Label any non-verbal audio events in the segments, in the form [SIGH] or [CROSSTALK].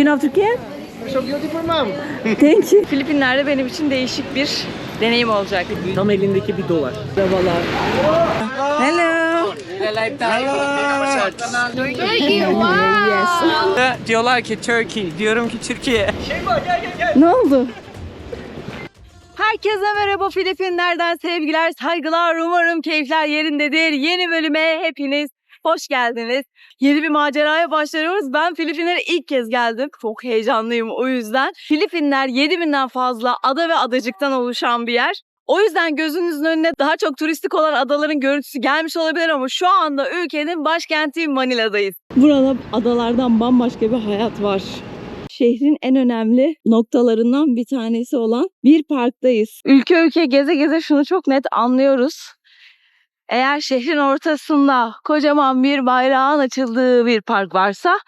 you know Turkey? So beautiful, ma'am. Thank you. Filipinler'de benim için değişik bir deneyim olacak. Tam elindeki bir dolar. Merhabalar. Hello. Turkey, wow! [LAUGHS] Diyorlar ki Turkey. Diyorum ki Türkiye. Ne oldu? Herkese merhaba Filipinler'den sevgiler, saygılar. Umarım keyifler yerindedir. Yeni bölüme hepiniz hoş geldiniz. Yeni bir maceraya başlıyoruz. Ben Filipinlere ilk kez geldim. Çok heyecanlıyım o yüzden. Filipinler 7000'den fazla ada ve adacıktan oluşan bir yer. O yüzden gözünüzün önüne daha çok turistik olan adaların görüntüsü gelmiş olabilir ama şu anda ülkenin başkenti Manila'dayız. Burada adalardan bambaşka bir hayat var şehrin en önemli noktalarından bir tanesi olan bir parktayız. Ülke ülke geze geze şunu çok net anlıyoruz. Eğer şehrin ortasında kocaman bir bayrağın açıldığı bir park varsa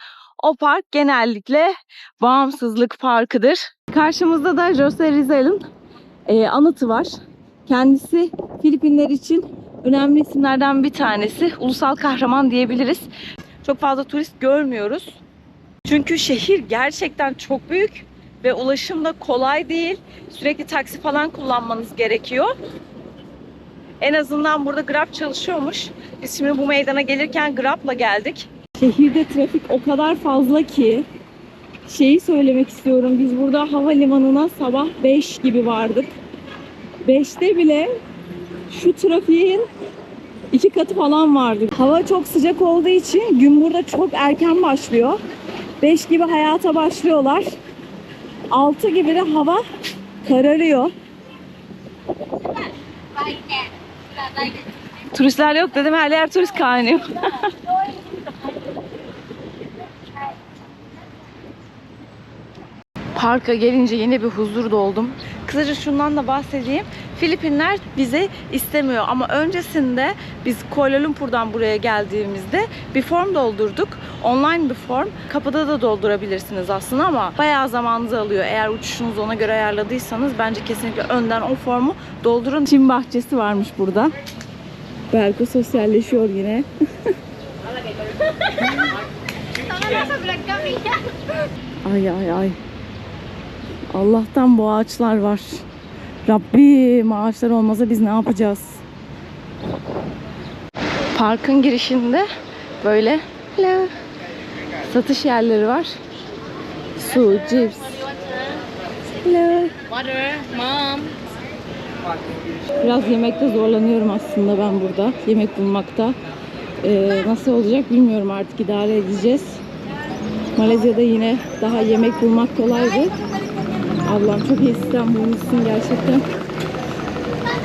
o park genellikle bağımsızlık parkıdır. Karşımızda da Jose Rizal'ın e, anıtı var. Kendisi Filipinler için önemli isimlerden bir tanesi. Ulusal kahraman diyebiliriz. Çok fazla turist görmüyoruz. Çünkü şehir gerçekten çok büyük ve ulaşım da kolay değil. Sürekli taksi falan kullanmanız gerekiyor. En azından burada Grab çalışıyormuş. Biz şimdi bu meydana gelirken Grab'la geldik. Şehirde trafik o kadar fazla ki şeyi söylemek istiyorum. Biz burada havalimanına sabah 5 gibi vardık. 5'te bile şu trafiğin iki katı falan vardı. Hava çok sıcak olduğu için gün burada çok erken başlıyor. 5 gibi hayata başlıyorlar. 6 gibi de hava kararıyor. Turistler yok dedim her yer turist kaynıyor. [LAUGHS] Parka gelince yine bir huzur doldum. Kısaca şundan da bahsedeyim. Filipinler bizi istemiyor ama öncesinde biz Kuala Lumpur'dan buraya geldiğimizde bir form doldurduk. Online bir form. Kapıda da doldurabilirsiniz aslında ama bayağı zamanınızı alıyor. Eğer uçuşunuzu ona göre ayarladıysanız bence kesinlikle önden o formu doldurun. Çim bahçesi varmış burada. Berko sosyalleşiyor yine. [LAUGHS] Ay ay ay. Allah'tan bu ağaçlar var. Rabbim ağaçlar olmasa biz ne yapacağız? Parkın girişinde böyle hello, satış yerleri var. Su, cips. Hello. Water, mom. Biraz yemekte zorlanıyorum aslında ben burada. Yemek bulmakta. Ee, nasıl olacak bilmiyorum artık idare edeceğiz. Malezya'da yine daha yemek bulmak kolaydı. Ablam çok iyi sistem bulmuşsun gerçekten.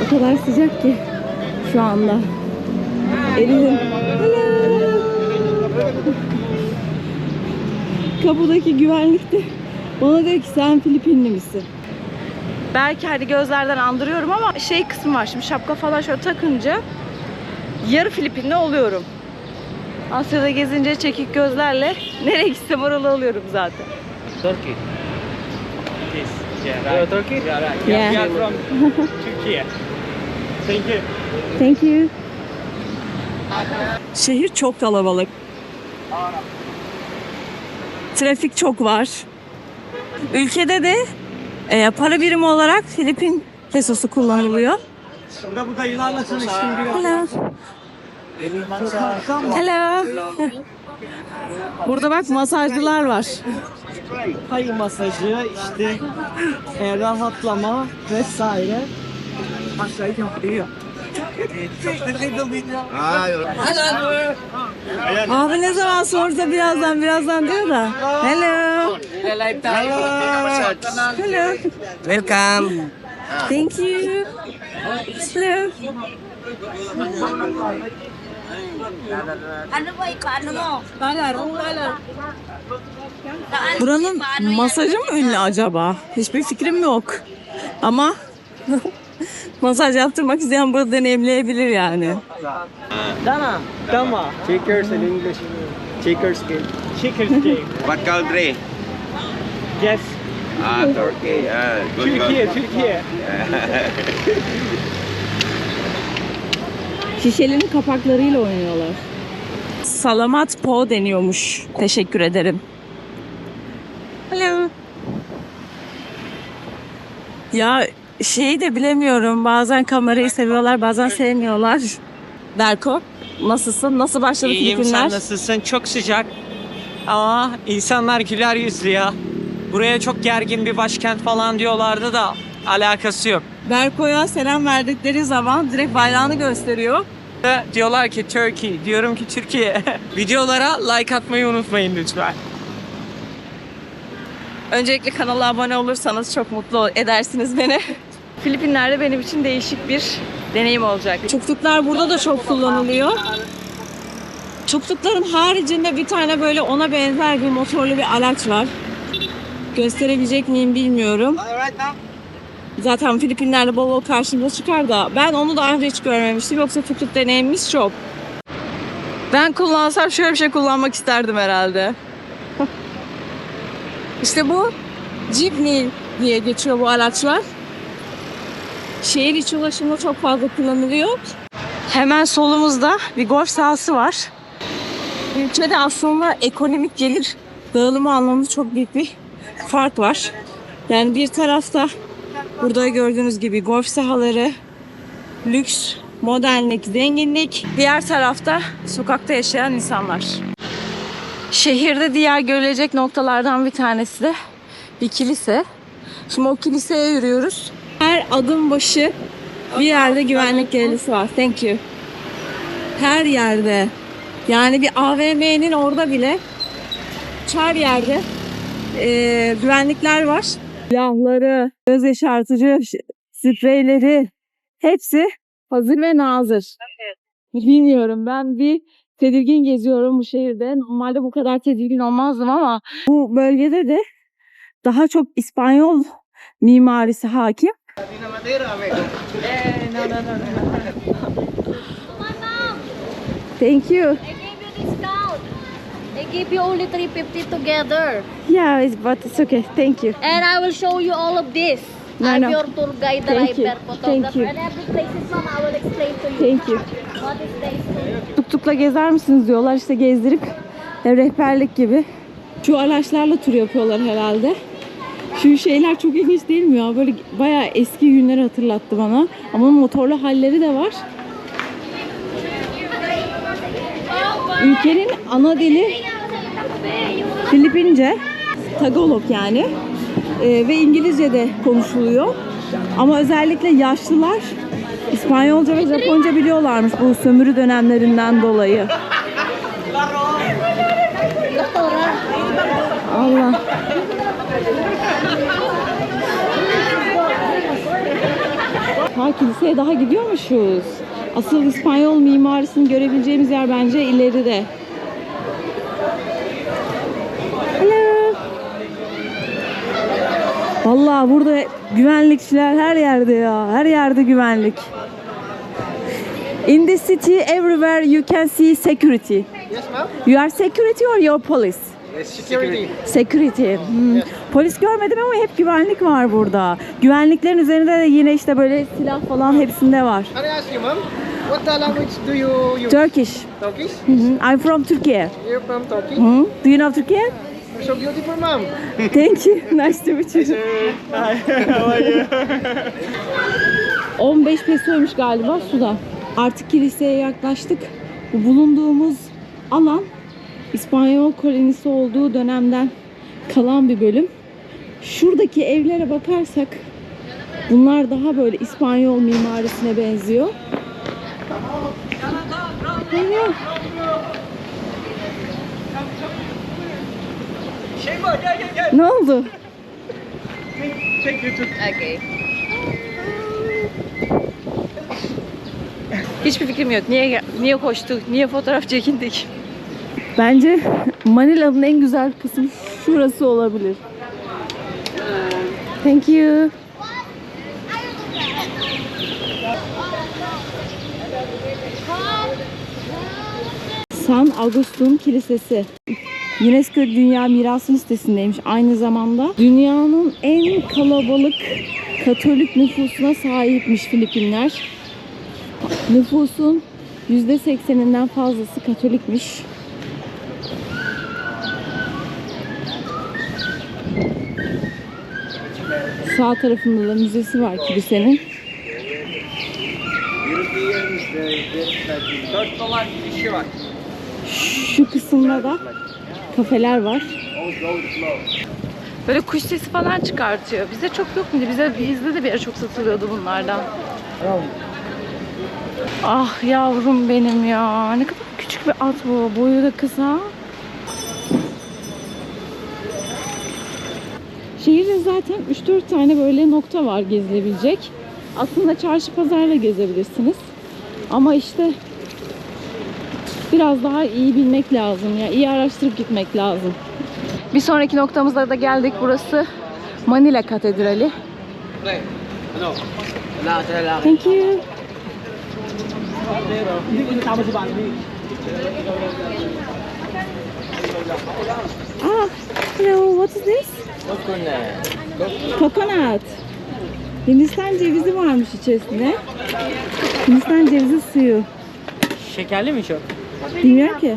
O kadar sıcak ki şu anda. Hello. Kapıdaki güvenlik de bana diyor ki sen Filipinli misin? Belki hadi gözlerden andırıyorum ama şey kısmı var şimdi şapka falan şöyle takınca yarı Filipinli oluyorum. Asya'da gezince çekik gözlerle [LAUGHS] nereye gitsem oralı oluyorum zaten. Turkey. Yes. Yeah, right. Turkey? Yeah, right. Yeah. We are from [LAUGHS] Turkey. Thank you. Thank you. Şehir çok kalabalık. Trafik çok var. Ülkede de e, para birimi olarak Filipin pesosu kullanılıyor. Burada bu dayılarla tanıştım diyor. Hello. Hello. Burada bak masajcılar var. Pay masajı, işte e, rahatlama vesaire. Aşağıya yapıyor. Abi ne zaman sorsa birazdan birazdan diyor da. Hello. Hello. Welcome. Thank you. Hello. Ano ba ipaano mo? Buranın masajı mı ünlü acaba? Hiçbir fikrim yok. Ama [LAUGHS] masaj yaptırmak isteyen burada deneyimleyebilir yani. Dana. Dama. Checkers in English. Checkers game. Checkers game. [LAUGHS] What country? Yes. Ah, Turkey. Ah, good. Türkiye, Türkiye. [LAUGHS] Şişelerin kapaklarıyla oynuyorlar. Salamat po deniyormuş. Teşekkür ederim. Hello. Ya şeyi de bilemiyorum. Bazen kamerayı seviyorlar, bazen sevmiyorlar. Berko, nasılsın? Nasıl başladı İyiyim Filipinler? sen nasılsın? Çok sıcak. Ama insanlar güler yüzlü ya. Buraya çok gergin bir başkent falan diyorlardı da alakası yok. Berko'ya selam verdikleri zaman direkt bayrağını gösteriyor. Ve Diyorlar ki Turkey. Diyorum ki Türkiye. [LAUGHS] Videolara like atmayı unutmayın lütfen. Öncelikle kanala abone olursanız çok mutlu edersiniz beni. [LAUGHS] Filipinler'de benim için değişik bir deneyim olacak. Çuktuklar burada da çok kullanılıyor. Çuktukların haricinde bir tane böyle ona benzer bir motorlu bir araç var. Gösterebilecek miyim bilmiyorum. Zaten Filipinler'de bol bol karşımıza çıkar da ben onu daha önce hiç görmemiştim. Yoksa tuktuk deneyimimiz çok. Ben kullansam şöyle bir şey kullanmak isterdim herhalde. İşte bu Jeepney diye geçiyor bu araçlar. Şehir içi ulaşımda çok fazla kullanılıyor. Hemen solumuzda bir golf sahası var. Ülkede aslında ekonomik gelir dağılımı anlamında çok büyük bir fark var. Yani bir tarafta burada gördüğünüz gibi golf sahaları, lüks, modernlik, zenginlik. Diğer tarafta sokakta yaşayan insanlar. Şehirde diğer görülecek noktalardan bir tanesi de bir kilise. Şimdi o kiliseye yürüyoruz. Her adım başı bir yerde güvenlik görevlisi var. Thank you. Her yerde. Yani bir AVM'nin orada bile her yerde eee, güvenlikler var. Silahları, göz yaşartıcı spreyleri hepsi hazır ve nazır. Bilmiyorum ben bir tedirgin geziyorum bu şehirde. Normalde bu kadar tedirgin olmazdım ama bu bölgede de daha çok İspanyol mimarisi hakim. Thank you. I gave you you only 350 together. Yeah, it's, but it's okay. Thank you. And I will show you all of this. No, I'm no. your tour guide, Thank you. driver, Thank photographer, you. and every place is from I will explain to you. Thank you. What is this? Tuktukla gezer misiniz diyorlar işte gezdirip e, rehberlik gibi. Şu araçlarla tur yapıyorlar herhalde. Şu şeyler çok ilginç değil mi ya? Böyle bayağı eski günleri hatırlattı bana. Ama motorlu halleri de var. Ülkenin ana dili Filipince, Tagalog yani. Ee, ve İngilizce de konuşuluyor. Ama özellikle yaşlılar İspanyolca ve Japonca biliyorlarmış bu sömürü dönemlerinden dolayı. Allah. Ha kiliseye daha gidiyormuşuz. Asıl İspanyol mimarisini görebileceğimiz yer bence ileride. Hello. Vallahi burada güvenlikçiler her yerde ya. Her yerde güvenlik. In the city everywhere you can see security. Yes, ma'am. You are security or your police? Security. Security. Hmm. Polis görmedim ama hep güvenlik var burada. Güvenliklerin üzerinde de yine işte böyle silah falan hepsinde var. Can I ask you, ma'am? What language do you use? Turkish. Turkish? Mhm. I'm from Turkey. You're from Turkey? Hmm. Do you know Turkey? You're so beautiful, ma'am. Thank you. [LAUGHS] Nice to meet you. 15 [LAUGHS] pesoymuş galiba suda. Artık kiliseye yaklaştık. Bu bulunduğumuz alan İspanyol kolonisi olduğu dönemden kalan bir bölüm. Şuradaki evlere bakarsak bunlar daha böyle İspanyol mimarisine benziyor. Şeyma gel gel gel. Ne oldu? Çek YouTube. Okay. Hiçbir fikrim yok. Niye niye koştuk? Niye fotoğraf çekindik? Bence Manila'nın en güzel kısmı şurası olabilir. Thank you. San Agustin Kilisesi. UNESCO Dünya Mirası listesindeymiş. Aynı zamanda dünyanın en kalabalık Katolik nüfusuna sahipmiş Filipinler. Nüfusun %80'inden fazlası Katolikmiş. Sağ tarafında da müzesi var kilisenin. 4 dolar girişi var. Şu kısımda da kafeler var. Böyle kuş sesi falan çıkartıyor. Bize çok yok muydu? Bize bizde de bir ara çok satılıyordu bunlardan. Ah yavrum benim ya. Ne kadar küçük bir at bu. Boyu da kısa. Şehirde zaten 3-4 tane böyle nokta var gezilebilecek. Aslında çarşı pazarla gezebilirsiniz. Ama işte biraz daha iyi bilmek lazım ya. iyi araştırıp gitmek lazım. Bir sonraki noktamıza da geldik. Burası Manila Katedrali. Thank you. Ah, hello, what is this? Coconut. Hindistan cevizi varmış içerisinde. Hindistan cevizi suyu. Şekerli mi çok? Bilmiyorum ki.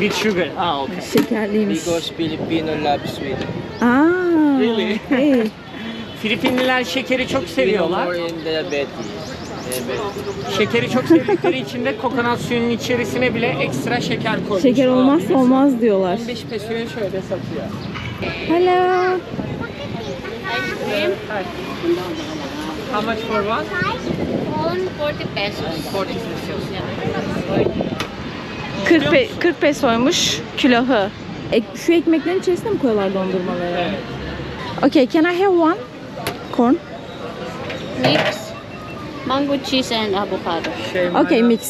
With sugar. Ah okay. Şekerliymiş. Because Filipino love sweet. Aa, Really? okay. [LAUGHS] Filipinliler şekeri çok seviyorlar. Şekeri çok sevdikleri için de kokonat suyunun içerisine bile ekstra şeker koymuşlar. Şeker olmazsa olmaz diyorlar. 15 pesoya şöyle satıyor. Hello. How much for one? On 40 pesos. 40 pesos. 40, pe 40 pesoymuş külahı. Ek, şu ekmeklerin içerisine mi koyuyorlar dondurmaları? Okay, can I have one? Corn. Mix. Mango cheese and avocado. Şey, Okay, mix.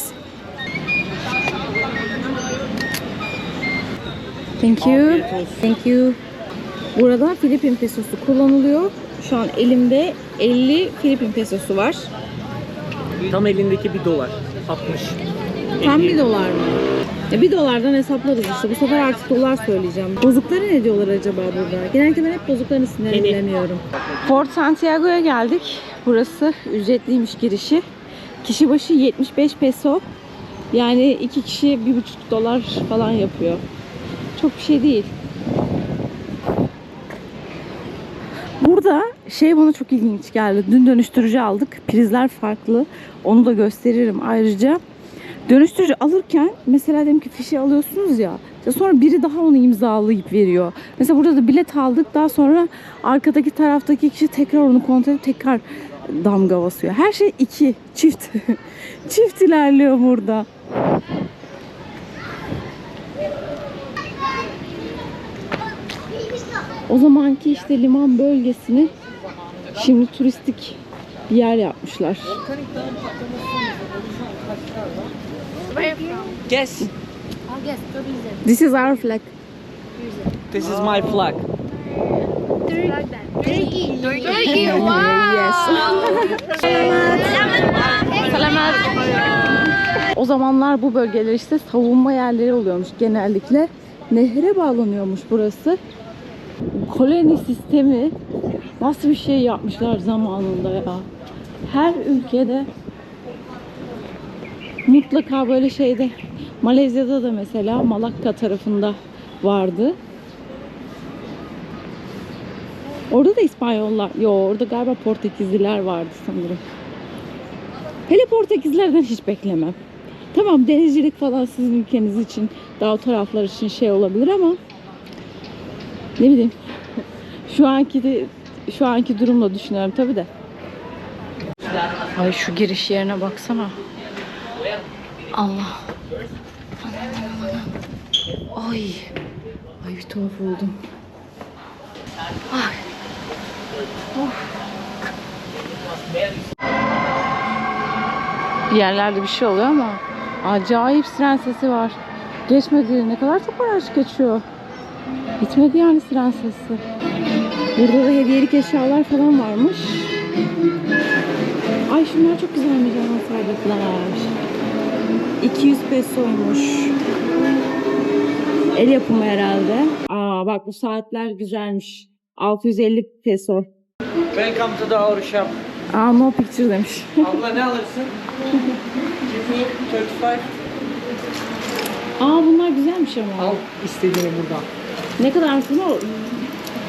Thank you. Thank you. Burada Filipin pesosu kullanılıyor. Şu an elimde 50 Filipin pesosu var. Tam elindeki bir dolar. 60. Tam bir dolar mı? E bir dolardan hesaplarız işte. Bu sefer artık dolar söyleyeceğim. Bozukları ne diyorlar acaba burada? Genellikle ben hep bozuklarını sinirleniyorum. Port Santiago'ya geldik. Burası ücretliymiş girişi. Kişi başı 75 peso. Yani iki kişi 1,5 dolar falan yapıyor. Çok bir şey değil. Burada şey bana çok ilginç geldi. Dün dönüştürücü aldık. Prizler farklı. Onu da gösteririm ayrıca. Dönüştürücü alırken mesela diyelim ki fişi alıyorsunuz ya. sonra biri daha onu imzalayıp veriyor. Mesela burada da bilet aldık. Daha sonra arkadaki taraftaki kişi tekrar onu kontrol edip tekrar damga basıyor. Her şey iki. Çift. [LAUGHS] çift ilerliyor burada. O zamanki işte liman bölgesini şimdi turistik bir yer yapmışlar. Guess. Oh, yes, tourism. This is our flag. This is my flag. Turkey. Turkey. [LAUGHS] Wow. Yes. Selamat. O zamanlar bu bölgeler işte savunma yerleri oluyormuş genellikle. Nehre bağlanıyormuş burası. Koloni sistemi nasıl bir şey yapmışlar zamanında ya. Her ülkede mutlaka böyle şeyde Malezya'da da mesela Malakka tarafında vardı. Orada da İspanyollar, yo orada galiba Portekizliler vardı sanırım. Hele Portekizlerden hiç beklemem. Tamam denizcilik falan sizin ülkeniz için, daha o taraflar için şey olabilir ama ne bileyim. [LAUGHS] Şu anki de şu anki durumla düşünüyorum tabii de. Ay şu giriş yerine baksana. Allah. Ay. Ay bir tuhaf oldum. Ay. Bir yerlerde bir şey oluyor ama acayip siren sesi var. Geçmedi. Ne kadar çok araç geçiyor. Bitmedi yani siren sesi. Burada da hediyelik eşyalar falan varmış. Ay şunlar çok güzelmiş alsaydıklar. 200 pesoymuş. El yapımı herhalde. Aa bak bu saatler güzelmiş. 650 peso. Welcome to the our shop. Aa no picture demiş. [LAUGHS] Abla ne alırsın? Give me 35. Aa bunlar güzelmiş ama. Al istediğini buradan. Ne kadar sonra?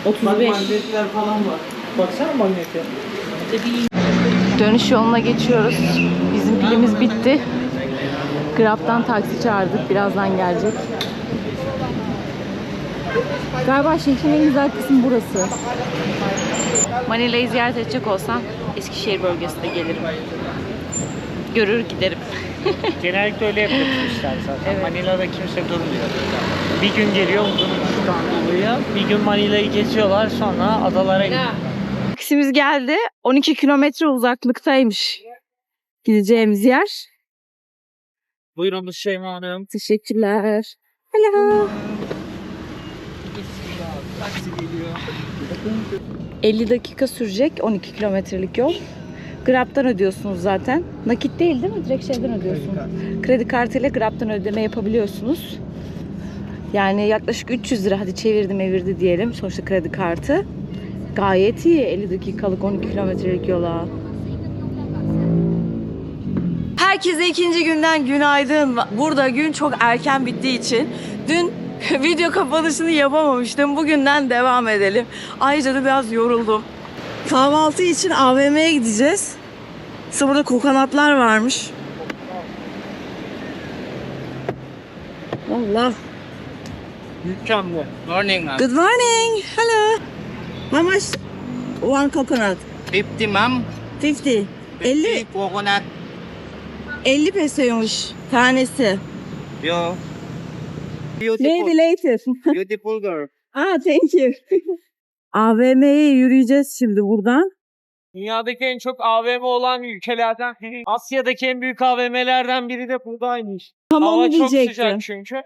Bak 35. mandetler falan var. Baksana magnete. Dönüş yoluna geçiyoruz. Bizim pilimiz bitti. Grab'dan taksi çağırdık. Birazdan gelecek. Galiba şehrin en güzel kısmı burası. Manila'yı ziyaret edecek olsam Eskişehir bölgesine gelirim. Görür giderim. [LAUGHS] Genellikle öyle yapıyormuşlar zaten. Evet. Manila'da kimse durmuyor. Bir gün geliyor uzunluktan dolayı. Bir gün Manila'yı geziyorlar sonra adalara gidiyor. Taksimiz geldi. 12 kilometre uzaklıktaymış. Gideceğimiz yer. Buyurunuz Şeyma Hanım. Teşekkürler. Hello. 50 dakika sürecek 12 kilometrelik yol. Grab'dan ödüyorsunuz zaten. Nakit değil değil mi? Direkt şeyden ödüyorsun. Kredi kartıyla Grab'dan ödeme yapabiliyorsunuz. Yani yaklaşık 300 lira hadi çevirdi mevirdi diyelim. Sonuçta kredi kartı. Gayet iyi 50 dakikalık 12 kilometrelik yola. Herkese ikinci günden günaydın. Burada gün çok erken bittiği için dün [LAUGHS] video kapanışını yapamamıştım. Bugünden devam edelim. Ayrıca da biraz yoruldum. Kahvaltı için AVM'ye gideceğiz. İşte burada kokonatlar varmış. Allah. Mükemmel. Morning. Good morning. Hello. How much one coconut? 50 ma'am. 50. 50, coconut. 50 pesoymuş tanesi. Yo. Maybe later. Beautiful girl. Ah, thank you. AVM'ye yürüyeceğiz şimdi buradan. Dünyadaki en çok AVM olan ülkelerden. Asya'daki en büyük AVM'lerden biri de buradaymış. Tam Hava onu çok diyecektim. sıcak çünkü.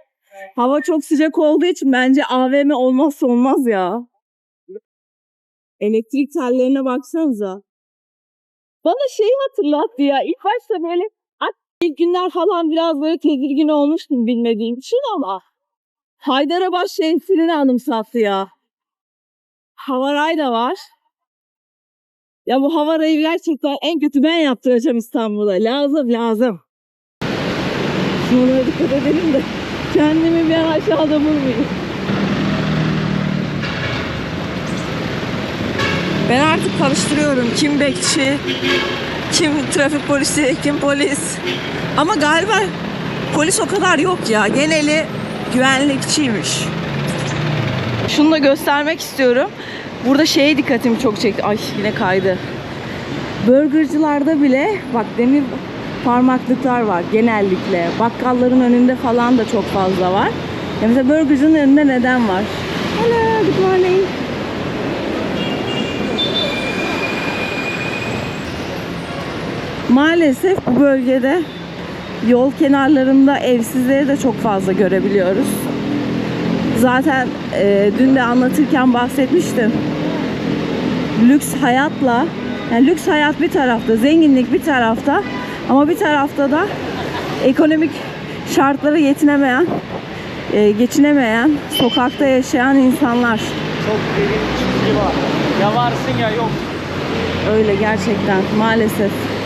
Hava çok sıcak olduğu için bence AVM olmazsa olmaz ya. Elektrik tellerine baksanıza. Bana şeyi hatırlattı ya. İlk başta böyle ilk günler falan biraz böyle tedirgin olmuştum bilmediğim için ama Haydarabad şemsiyeni anımsattı ya. Havaray da var. Ya bu havarayı gerçekten en kötü ben yaptıracağım İstanbul'da. Lazım lazım. Şunlara dikkat edelim de kendimi bir aşağıda bulmayayım. Ben artık karıştırıyorum. Kim bekçi, kim trafik polisi, kim polis. Ama galiba polis o kadar yok ya. Geneli güvenlikçiymiş. Şunu da göstermek istiyorum. Burada şeye dikkatimi çok çekti. Ay yine kaydı. Burgercılarda bile bak demir parmaklıklar var genellikle. Bakkalların önünde falan da çok fazla var. Ya mesela burgercının önünde neden var? Hello, good morning. Maalesef bu bölgede yol kenarlarında evsizleri de çok fazla görebiliyoruz. Zaten e, dün de anlatırken bahsetmiştim. Lüks hayatla, yani lüks hayat bir tarafta, zenginlik bir tarafta ama bir tarafta da ekonomik şartlara yetinemeyen, e, geçinemeyen, sokakta yaşayan insanlar. Çok derin bir çizgi var. Ya varsın ya yok. Öyle gerçekten maalesef.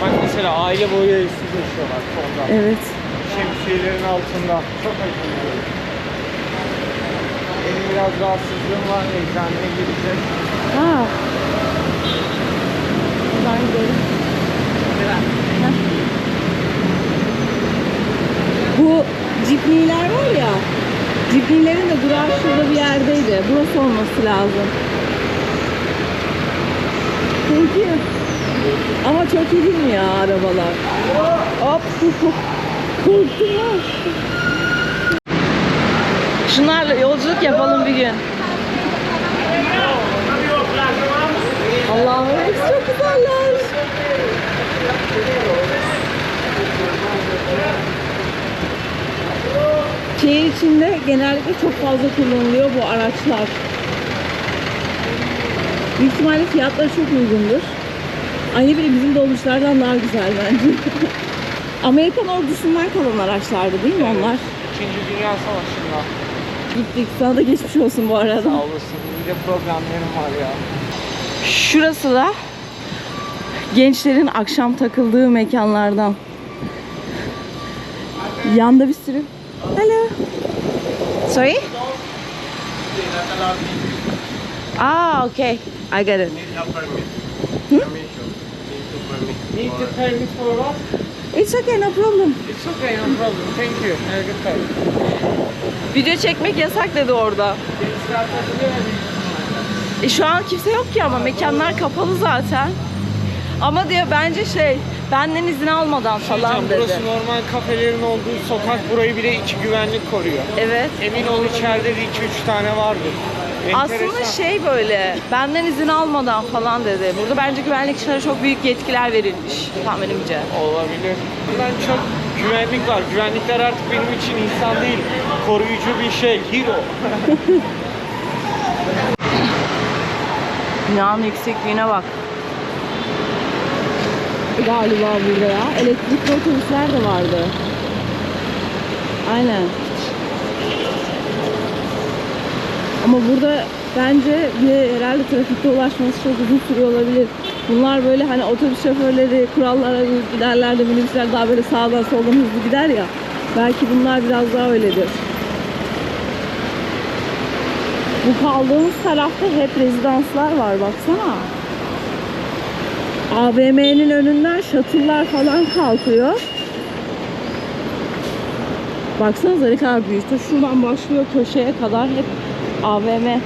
Bak mesela aile boyu evsiz yaşıyorlar sonda. Evet. Şemsiyelerin altında. Çok acı. Benim biraz rahatsızlığım var. Eczaneye gidecek. Ha. Buradan gidelim. Bu cipniler var ya. Cipnilerin de durağı şurada bir yerdeydi. Burası olması lazım. Thank you. Ama çok iyi mi ya arabalar? Hop. Korktum ha. Şunlarla yolculuk yapalım bir gün. Allah'ım çok güzeller. Şehir içinde genellikle çok fazla kullanılıyor bu araçlar. Büyük fiyatları çok uygundur. Aynı bile bizim dolmuşlardan daha güzel bence. [LAUGHS] Amerikan ordusundan kalan araçlardı değil mi onlar? İkinci Dünya Savaşı'nda. Gittik. Sana da geçmiş olsun bu arada. Sağ olasın. Bir de problemlerim var ya. Şurası da gençlerin akşam takıldığı mekanlardan. Yanda bir sürü. Hello. Sorry? Ah, okay. I get it. Need to permit for what? It's okay, no problem. It's okay, no problem. Thank you. Have a good time. Video çekmek yasak dedi orada. E şu an kimse yok ki ama mekanlar kapalı zaten. Ama diyor bence şey benden izin almadan falan Hocam, dedi. burası normal kafelerin olduğu sokak. Burayı bile iki güvenlik koruyor. Evet. Emin ol içeride de iki üç tane vardır. Aslında şey böyle benden izin almadan falan dedi. Burada bence güvenlikçilere çok büyük yetkiler verilmiş tahminimce. Olabilir. Bundan çok güvenlik var. Güvenlikler artık benim için insan değil. Koruyucu bir şey. Hero. [LAUGHS] Binanın yüksekliğine bak. Galiba burada ya. Elektrikli otobüsler de vardı. Aynen. Ama burada bence bir herhalde trafikte ulaşması çok uzun sürüyor olabilir. Bunlar böyle hani otobüs şoförleri kurallara giderler de minibüsler daha böyle sağdan soldan hızlı gider ya. Belki bunlar biraz daha öyledir. Bu kaldığımız tarafta hep rezidanslar var baksana. AVM'nin önünden şatırlar falan kalkıyor. Baksanıza ne kadar büyük. Şuradan başlıyor köşeye kadar hep AVM.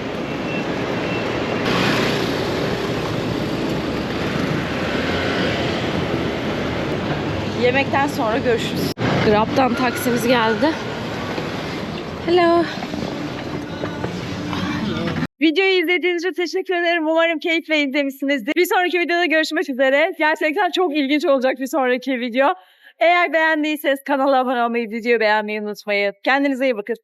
Yemekten sonra görüşürüz. Grab'dan taksimiz geldi. Hello. Videoyu izlediğiniz için teşekkür ederim. Umarım keyifle izlemişsinizdir. Bir sonraki videoda görüşmek üzere. Gerçekten çok ilginç olacak bir sonraki video. Eğer beğendiyseniz kanala abone olmayı, videoyu beğenmeyi unutmayın. Kendinize iyi bakın.